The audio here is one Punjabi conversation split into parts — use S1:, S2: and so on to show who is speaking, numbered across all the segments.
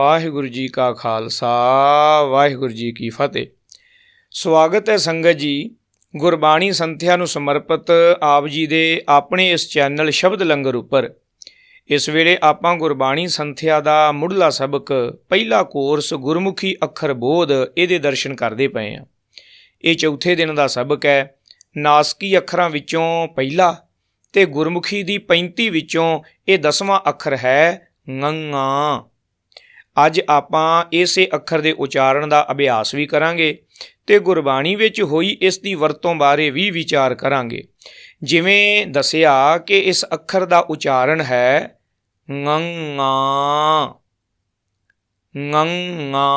S1: ਵਾਹਿਗੁਰੂ ਜੀ ਕਾ ਖਾਲਸਾ, ਵਾਹਿਗੁਰੂ ਜੀ ਕੀ ਫਤਿਹ। ਸਵਾਗਤ ਹੈ ਸੰਗਤ ਜੀ, ਗੁਰਬਾਣੀ ਸੰਥਿਆ ਨੂੰ ਸਮਰਪਿਤ ਆਪ ਜੀ ਦੇ ਆਪਣੇ ਇਸ ਚੈਨਲ ਸ਼ਬਦ ਲੰਗਰ ਉੱਪਰ। ਇਸ ਵੇਲੇ ਆਪਾਂ ਗੁਰਬਾਣੀ ਸੰਥਿਆ ਦਾ ਮੁੱਢਲਾ ਸਬਕ, ਪਹਿਲਾ ਕੋਰਸ ਗੁਰਮੁਖੀ ਅੱਖਰ ਬੋਧ ਇਹਦੇ ਦਰਸ਼ਨ ਕਰਦੇ ਪਏ ਆ ਇਹ ਚੌਥੇ ਦਿਨ ਦਾ ਸਬਕ ਹੈ, ਨਾਸਕੀ ਅੱਖਰਾਂ ਵਿੱਚੋਂ ਪਹਿਲਾ ਤੇ ਗੁਰਮੁਖੀ ਦੀ 35 ਵਿੱਚੋਂ ਇਹ ਦਸਵਾਂ ਅੱਖਰ ਹੈ ngੰਗਾ ਅੱਜ ਆਪਾਂ ਇਸੇ ਅੱਖਰ ਦੇ ਉਚਾਰਨ ਦਾ ਅਭਿਆਸ ਵੀ ਕਰਾਂਗੇ ਤੇ ਗੁਰਬਾਣੀ ਵਿੱਚ ਹੋਈ ਇਸ ਦੀ ਵਰਤੋਂ ਬਾਰੇ ਵੀ ਵਿਚਾਰ ਕਰਾਂਗੇ। ਜਿਵੇਂ ਦੱਸਿਆ ਕਿ ਇਸ ਅੱਖਰ ਦਾ ਉਚਾਰਨ ਹੈ ngੰਗਾ ngੰਗਾ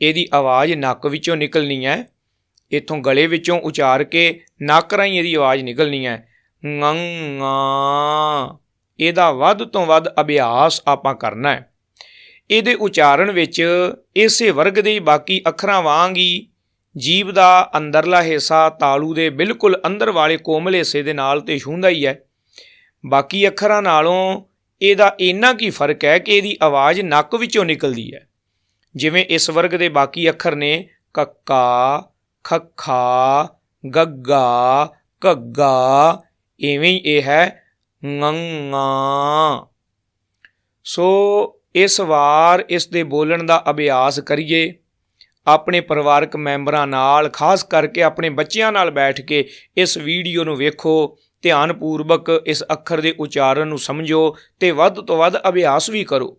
S1: ਇਹਦੀ ਆਵਾਜ਼ ਨੱਕ ਵਿੱਚੋਂ ਨਿਕਲਣੀ ਹੈ, ਇਥੋਂ ਗਲੇ ਵਿੱਚੋਂ ਉਚਾਰ ਕੇ ਨੱਕ ਰਾਹੀਂ ਇਹਦੀ ਆਵਾਜ਼ ਨਿਕਲਣੀ ਹੈ ngੰਗਾ ਇਹਦਾ ਵੱਧ ਤੋਂ ਵੱਧ ਅਭਿਆਸ ਆਪਾਂ ਕਰਨਾ ਹੈ। ਇਹਦੇ ਉਚਾਰਨ ਵਿੱਚ ਇਸੇ ਵਰਗ ਦੇ ਬਾਕੀ ਅੱਖਰਾਂ ਵਾਂਗ ਹੀ ਜੀਭ ਦਾ ਅੰਦਰਲਾ ਹਿੱਸਾ ਤਾਲੂ ਦੇ ਬਿਲਕੁਲ ਅੰਦਰ ਵਾਲੇ ਕੋਮਲ ਹਿੱਸੇ ਦੇ ਨਾਲ ਤੇ ਛੂੰਹਦਾ ਹੀ ਹੈ। ਬਾਕੀ ਅੱਖਰਾਂ ਨਾਲੋਂ ਇਹਦਾ ਇੰਨਾ ਕੀ ਫ਼ਰਕ ਹੈ ਕਿ ਇਹਦੀ ਆਵਾਜ਼ ਨੱਕ ਵਿੱਚੋਂ ਨਿਕਲਦੀ ਹੈ। ਜਿਵੇਂ ਇਸ ਵਰਗ ਦੇ ਬਾਕੀ ਅੱਖਰ ਨੇ ਕੱਕਾ, ਖੱਖਾ, ਗੱਗਾ, ਘੱਗਾ, ਇਵੇਂ ਹੀ ਇਹ ਹੈ ngੰਗਾ ਸੋ ਇਸ ਵਾਰ ਇਸ ਦੇ ਬੋਲਣ ਦਾ ਅਭਿਆਸ ਕਰੀਏ ਆਪਣੇ ਪਰਿਵਾਰਕ ਮੈਂਬਰਾਂ ਨਾਲ ਖਾਸ ਕਰਕੇ ਆਪਣੇ ਬੱਚਿਆਂ ਨਾਲ ਬੈਠ ਕੇ ਇਸ ਵੀਡੀਓ ਨੂੰ ਵੇਖੋ ਧਿਆਨਪੂਰਵਕ ਇਸ ਅੱਖਰ ਦੇ ਉਚਾਰਨ ਨੂੰ ਸਮਝੋ ਤੇ ਵੱਧ ਤੋਂ ਵੱਧ ਅਭਿਆਸ ਵੀ ਕਰੋ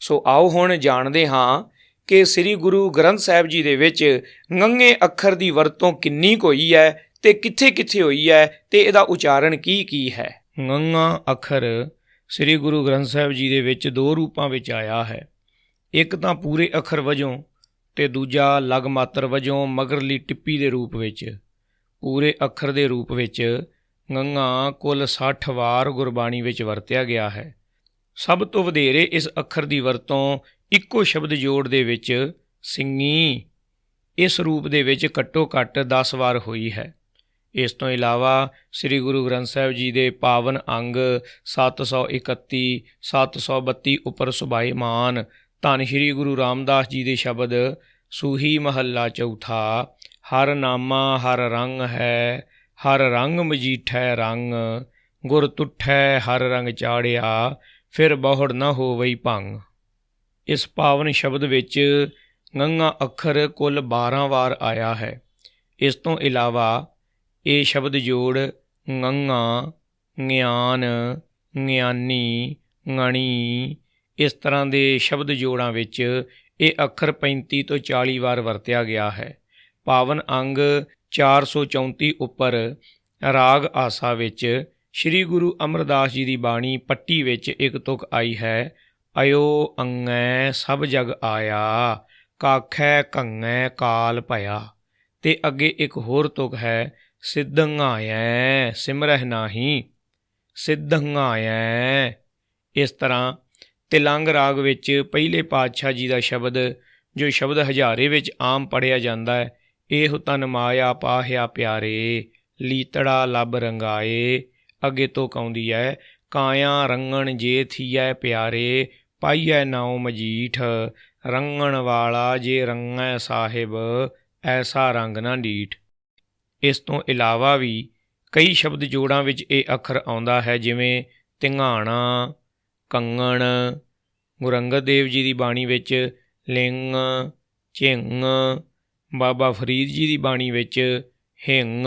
S1: ਸੋ ਆਓ ਹੁਣ ਜਾਣਦੇ ਹਾਂ ਕਿ ਸ੍ਰੀ ਗੁਰੂ ਗ੍ਰੰਥ ਸਾਹਿਬ ਜੀ ਦੇ ਵਿੱਚ ਨੰਗੇ ਅੱਖਰ ਦੀ ਵਰਤੋਂ ਕਿੰਨੀ ਕੁ ਹੋਈ ਹੈ ਤੇ ਕਿੱਥੇ-ਕਿੱਥੇ ਹੋਈ ਹੈ ਤੇ ਇਹਦਾ ਉਚਾਰਨ ਕੀ ਕੀ ਹੈ ngੰਗਾ ਅੱਖਰ ਸ੍ਰੀ ਗੁਰੂ ਗ੍ਰੰਥ ਸਾਹਿਬ ਜੀ ਦੇ ਵਿੱਚ ਦੋ ਰੂਪਾਂ ਵਿੱਚ ਆਇਆ ਹੈ। ਇੱਕ ਤਾਂ ਪੂਰੇ ਅੱਖਰ ਵਜੋਂ ਤੇ ਦੂਜਾ ਲਗ ਮਾਤਰ ਵਜੋਂ ਮਗਰਲੀ ਟਿੱਪੀ ਦੇ ਰੂਪ ਵਿੱਚ। ਪੂਰੇ ਅੱਖਰ ਦੇ ਰੂਪ ਵਿੱਚ ngੰਗਾ ਕੁੱਲ 60 ਵਾਰ ਗੁਰਬਾਣੀ ਵਿੱਚ ਵਰਤਿਆ ਗਿਆ ਹੈ। ਸਭ ਤੋਂ ਵਧੇਰੇ ਇਸ ਅੱਖਰ ਦੀ ਵਰਤੋਂ ਇੱਕੋ ਸ਼ਬਦ ਜੋੜ ਦੇ ਵਿੱਚ ਸਿੰਘੀ ਇਸ ਰੂਪ ਦੇ ਵਿੱਚ ਘੱਟੋ ਘੱਟ 10 ਵਾਰ ਹੋਈ ਹੈ। ਇਸ ਤੋਂ ਇਲਾਵਾ ਸ੍ਰੀ ਗੁਰੂ ਗ੍ਰੰਥ ਸਾਹਿਬ ਜੀ ਦੇ ਪਾਵਨ ਅੰਗ 731 732 ਉੱਪਰ ਸੁਭਾਈਮਾਨ ਧੰਨ ਸ੍ਰੀ ਗੁਰੂ ਰਾਮਦਾਸ ਜੀ ਦੇ ਸ਼ਬਦ, ਸੂਹੀ ਮਹੱਲਾ ਚੌਥਾ, ਹਰ ਨਾਮਾ ਹਰ ਰੰਗ ਹੈ, ਹਰ ਰੰਗ ਮਜੀਠੈ ਰੰਗ, ਗੁਰ ਤੁਠੈ ਹਰ ਰੰਗ ਚਾੜਿਆ, ਫਿਰ ਬਹੁੜ ਨਾ ਹੋਵਈ ਭੰਗ। ਇਸ ਪਾਵਨ ਸ਼ਬਦ ਵਿੱਚ ngੰਗਾ ਅੱਖਰ ਕੁੱਲ 12 ਵਾਰ ਆਇਆ ਹੈ। ਇਸ ਤੋਂ ਇਲਾਵਾ ਇਹ ਸ਼ਬਦ ਜੋੜ ngੰਗਾ ਗਿਆਨ, ਗਿਆਨੀ, ਗਣੀ, ਇਸ ਤਰ੍ਹਾਂ ਦੇ ਸ਼ਬਦ ਜੋੜਾਂ ਵਿੱਚ ਇਹ ਅੱਖਰ 35 ਤੋਂ 40 ਵਾਰ ਵਰਤਿਆ ਗਿਆ ਹੈ। ਪਾਵਨ ਅੰਗ 434 ਉੱਪਰ ਰਾਗ ਆਸਾ ਵਿੱਚ ਸ੍ਰੀ ਗੁਰੂ ਅਮਰਦਾਸ ਜੀ ਦੀ ਬਾਣੀ ਪੱਟੀ ਵਿੱਚ ਇੱਕ ਤੁਕ ਆਈ ਹੈ, ਅਯੋ ਅੰਗੈ ਸਭ ਜਗ ਆਇਆ, ਕਾਖੈ ਕੰਗੈ ਕਾਲ ਭਇਆ। ਤੇ ਅੱਗੇ ਇੱਕ ਹੋਰ ਤੁਕ ਹੈ ਸਿੱਧੰਗਾਇਐ ਸਿਮਰਹਿ ਨਾਹੀ ਸਿੱਧੰਗਾਇਐ ਇਸ ਤਰ੍ਹਾਂ ਤਿਲੰਗ ਰਾਗ ਵਿੱਚ ਪਹਿਲੇ ਪਾਤਸ਼ਾਹ ਜੀ ਦਾ ਸ਼ਬਦ, ਜੋ ਸ਼ਬਦ ਹਜ਼ਾਰੇ ਵਿੱਚ ਆਮ ਪੜਿਆ ਜਾਂਦਾ ਹੈ ਇਹ ਤਨ ਮਾਇਆ ਪਾਹਿਆ ਪਿਆਰੇ, ਲੀਤੜਾ ਲੱਭ ਰੰਗਾਏ। ਅੱਗੇ ਤੋਂ ਕਾਉਂਦੀ ਹੈ ਕਾਇਆ ਰੰਗਣ ਜੇ ਥੀਐ ਪਿਆਰੇ, ਪਾਈਐ ਨਾਉ ਮਜੀਠ। ਰੰਗਣ ਵਾਲਾ ਜੇ ਰੰਗੈ ਸਾਹਿਬ, ਐਸਾ ਰੰਗ ਨਾ ਡੀਠ ਇਸ ਤੋਂ ਇਲਾਵਾ ਵੀ ਕਈ ਸ਼ਬਦ ਜੋੜਾਂ ਵਿੱਚ ਇਹ ਅੱਖਰ ਆਉਂਦਾ ਹੈ, ਜਿਵੇਂ ਤਿੰਘਾਣਾ, ਕੰਗਣ ਗੁਰੂ ਅੰਗਦ ਦੇਵ ਜੀ ਦੀ ਬਾਣੀ ਵਿੱਚ ਲਿੰਗ, ਝਿੰਗ, ਬਾਬਾ ਫਰੀਦ ਜੀ ਦੀ ਬਾਣੀ ਵਿੱਚ ਹਿੰਗ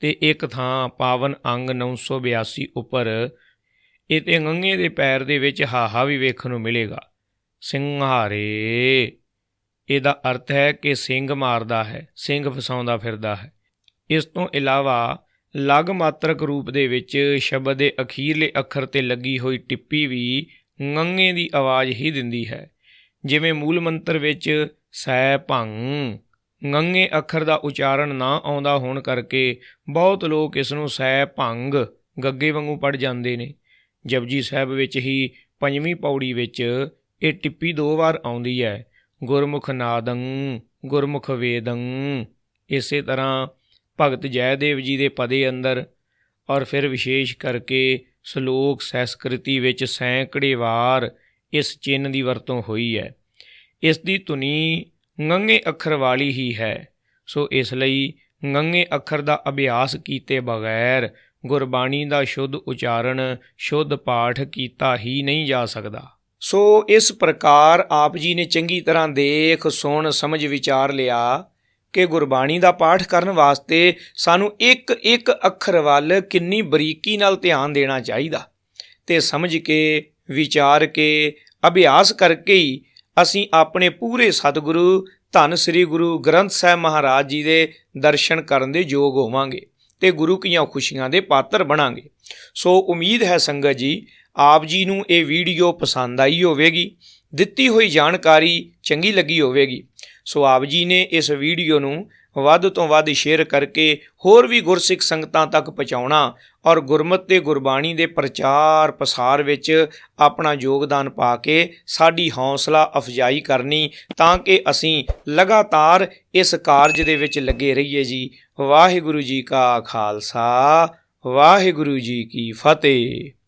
S1: ਤੇ ਇੱਕ ਥਾਂ ਪਾਵਨ ਅੰਗ 982 ਉੱਪਰ ਇਹ ਤੇ ਅੰਗੇ ਦੇ ਪੈਰ ਦੇ ਵਿੱਚ ਹਾਹਾ ਵੀ ਵੇਖਣ ਨੂੰ ਮਿਲੇਗਾ। ਸਿੰਘਾਰੇ। ਇਹਦਾ ਅਰਥ ਹੈ ਕਿ ਸਿੰਘ ਮਾਰਦਾ ਹੈ, ਸਿੰਘ ਫਸਾਉਂਦਾ ਫਿਰਦਾ ਹੈ। ਇਸ ਤੋਂ ਇਲਾਵਾ ਲਗ ਮਾਤਰਕ ਰੂਪ ਦੇ ਵਿੱਚ ਸ਼ਬਦ ਦੇ ਅਖੀਰਲੇ ਅੱਖਰ ਤੇ ਲੱਗੀ ਹੋਈ ਟਿੱਪੀ ਵੀ ngੰਗੇ ਦੀ ਆਵਾਜ਼ ਹੀ ਦਿੰਦੀ ਹੈ। ਜਿਵੇਂ ਮੂਲ ਮੰਤਰ ਵਿੱਚ ਸੈ ਭੰਗ ਨੰਗੇ ਅੱਖਰ ਦਾ ਉਚਾਰਨ ਨਾ ਆਉਂਦਾ ਹੋਣ ਕਰਕੇ ਬਹੁਤ ਲੋਕ ਇਸ ਨੂੰ ਸੈ ਭੰਗ, ਗੱਗੇ ਵਾਂਗੂ ਪੜ ਜਾਂਦੇ ਨੇ। ਜਪਜੀ ਸਾਹਿਬ ਵਿੱਚ ਹੀ ਪੰਜਵੀਂ ਪੌੜੀ ਵਿੱਚ ਇਹ ਟਿੱਪੀ ਦੋ ਵਾਰ ਆਉਂਦੀ ਹੈ। ਗੁਰਮੁਖ ਨਾਦੰ, ਗੁਰਮੁਖ ਵੇਦੰ, ਇਸੇ ਤਰ੍ਹਾਂ ਭਗਤ ਜੈਦੇਵ ਜੀ ਦੇ ਪਦੇ ਅੰਦਰ ਔਰ ਫਿਰ ਵਿਸ਼ੇਸ਼ ਕਰਕੇ ਸ਼ਲੋਕ ਸੰਸਕ੍ਰਿਤੀ ਵਿੱਚ ਸੈਂਕੜੇ ਵਾਰ ਇਸ ਚਿੰਨ੍ਹ ਦੀ ਵਰਤੋਂ ਹੋਈ ਹੈ। ਇਸ ਦੀ ਧੁਨੀ ngੰਗੇ ਅੱਖਰ ਵਾਲੀ ਹੀ ਹੈ। ਸੋ ਇਸ ਲਈ ngੰਗੇ ਅੱਖਰ ਦਾ ਅਭਿਆਸ ਕੀਤੇ ਬਗੈਰ ਗੁਰਬਾਣੀ ਦਾ ਸ਼ੁੱਧ ਉਚਾਰਨ, ਸ਼ੁੱਧ ਪਾਠ ਕੀਤਾ ਹੀ ਨਹੀਂ ਜਾ ਸਕਦਾ। ਸੋ ਇਸ ਪ੍ਰਕਾਰ ਆਪ ਜੀ ਨੇ ਚੰਗੀ ਤਰ੍ਹਾਂ ਦੇਖ, ਸੁਣ, ਸਮਝ, ਵਿਚਾਰ ਲਿਆ। ਕਿ ਗੁਰਬਾਣੀ ਦਾ ਪਾਠ ਕਰਨ ਵਾਸਤੇ ਸਾਨੂੰ ਇੱਕ ਇੱਕ ਅੱਖਰ ਵੱਲ ਕਿੰਨੀ ਬਰੀਕੀ ਨਾਲ ਧਿਆਨ ਦੇਣਾ ਚਾਹੀਦਾ। ਤੇ ਸਮਝ ਕੇ, ਵਿਚਾਰ ਕੇ, ਅਭਿਆਸ ਕਰਕੇ ਹੀ ਅਸੀਂ ਆਪਣੇ ਪੂਰੇ ਸਤਿਗੁਰੂ, ਧੰਨ ਸ੍ਰੀ ਗੁਰੂ ਗ੍ਰੰਥ ਸਾਹਿਬ ਮਹਾਰਾਜ ਜੀ ਦੇ ਦਰਸ਼ਨ ਕਰਨ ਦੇ ਯੋਗ ਹੋਵਾਂਗੇ ਤੇ ਗੁਰੂ ਕੀਆਂ ਖੁਸ਼ੀਆਂ ਦੇ ਪਾਤਰ ਬਣਾਂਗੇ। ਸੋ ਉਮੀਦ ਹੈ ਸੰਗਤ ਜੀ, ਆਪ ਜੀ ਨੂੰ ਇਹ ਵੀਡੀਓ ਪਸੰਦ ਆਈ ਹੋਵੇਗੀ, ਦਿੱਤੀ ਹੋਈ ਜਾਣਕਾਰੀ ਚੰਗੀ ਲੱਗੀ ਹੋਵੇਗੀ। ਸੋ ਆਪ ਜੀ ਨੇ ਇਸ ਵੀਡੀਓ ਨੂੰ ਵੱਧ ਤੋਂ ਵੱਧ ਸ਼ੇਅਰ ਕਰਕੇ ਹੋਰ ਵੀ ਗੁਰਸਿੱਖ ਸੰਗਤਾਂ ਤੱਕ ਪਹੁੰਚਾਉਣਾ ਔਰ ਗੁਰਮਤਿ ਤੇ ਗੁਰਬਾਣੀ ਦੇ ਪ੍ਰਚਾਰ ਪ੍ਰਸਾਰ ਵਿੱਚ ਆਪਣਾ ਯੋਗਦਾਨ ਪਾ ਕੇ ਸਾਡੀ ਹੌਸਲਾ ਅਫਜਾਈ ਕਰਨੀ ਤਾਂ ਕਿ ਅਸੀਂ ਲਗਾਤਾਰ ਇਸ ਕਾਰਜ ਦੇ ਵਿੱਚ ਲੱਗੇ ਰਹੀਏ ਜੀ। ਵਾਹਿਗੁਰੂ ਜੀ ਕਾ ਖਾਲਸਾ, ਵਾਹਿਗੁਰੂ ਜੀ ਕੀ ਫਤਿਹ।